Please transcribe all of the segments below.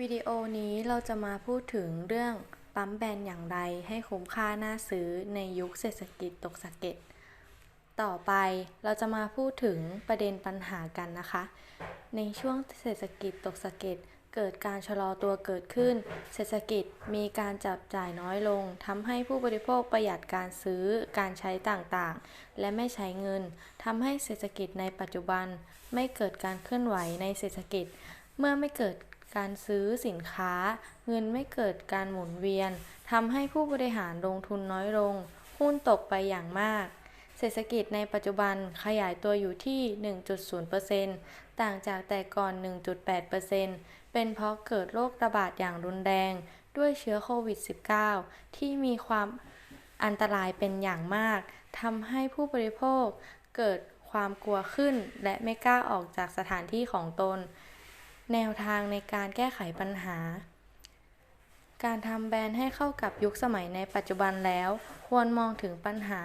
วิดีโอนี้เราจะมาพูดถึงเรื่องปั๊มแบรนด์อย่างไรให้คุ้มค่าน่าซื้อในยุคเศรษฐกิจตกสะเก็ด ต่อไปเราจะมาพูดถึงประเด็นปัญหากันนะคะ ในช่วงเศรษฐกิจตกสะเก็ดเกิดการชะลอตัวเกิดขึ้น เศรษฐกิจมีการจับจ่ายน้อยลงทำให้ผู้บริโภคประหยัดการซื้อ การใช้ต่างๆ และไม่ใช้เงินทำให้เศรษฐกิจในปัจจุบันไม่เกิดการเคลื่อนไหวในเศรษฐกิจ เมื่อไม่เกิด การซื้อสินค้า เงินไม่เกิดการหมุนเวียนทำให้ผู้บริหารลงทุนน้อยลง หุ้นตกไปอย่างมาก เศรษฐกิจในปัจจุบันขยายตัวอยู่ที่ 1.0%ต่างจากแต่ก่อน 1.8%เป็นเพราะเกิดโรคระบาดอย่างรุนแรง ด้วยเชื้อโควิด -19 ที่มีความอันตรายเป็นอย่างมากทำให้ผู้บริโภคเกิดความกลัวขึ้น และไม่กล้าออกจากสถานที่ของตน แนวทางในการแก้ไขปัญหา การทำแบรนด์ให้เข้ากับยุคสมัยในปัจจุบันแล้ว ควรมองถึงปัญหา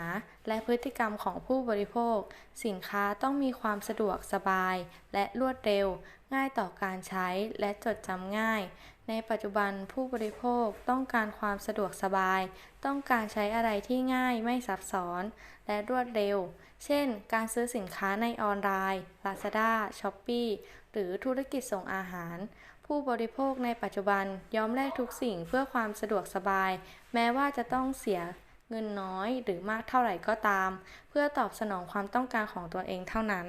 และพฤติกรรมของผู้บริโภค สินค้าต้องมีความสะดวกสบายและรวดเร็ว ง่ายต่อการใช้และจดจำง่าย ในปัจจุบันผู้บริโภคต้องการความสะดวกสบาย ต้องการใช้อะไรที่ง่ายไม่ซับซ้อน และรวดเร็ว เช่น การซื้อสินค้าในออนไลน์ Lazada, Shopee หรือธุรกิจส่งอาหาร ผู้บริโภคในปัจจุบันยอมแลกทุกสิ่งเพื่อความสะดวกสบาย แม้ว่าจะต้องเสียเงินน้อยหรือมากเท่าไหร่ก็ตาม เพื่อตอบสนองความต้องการของตัวเองเท่านั้น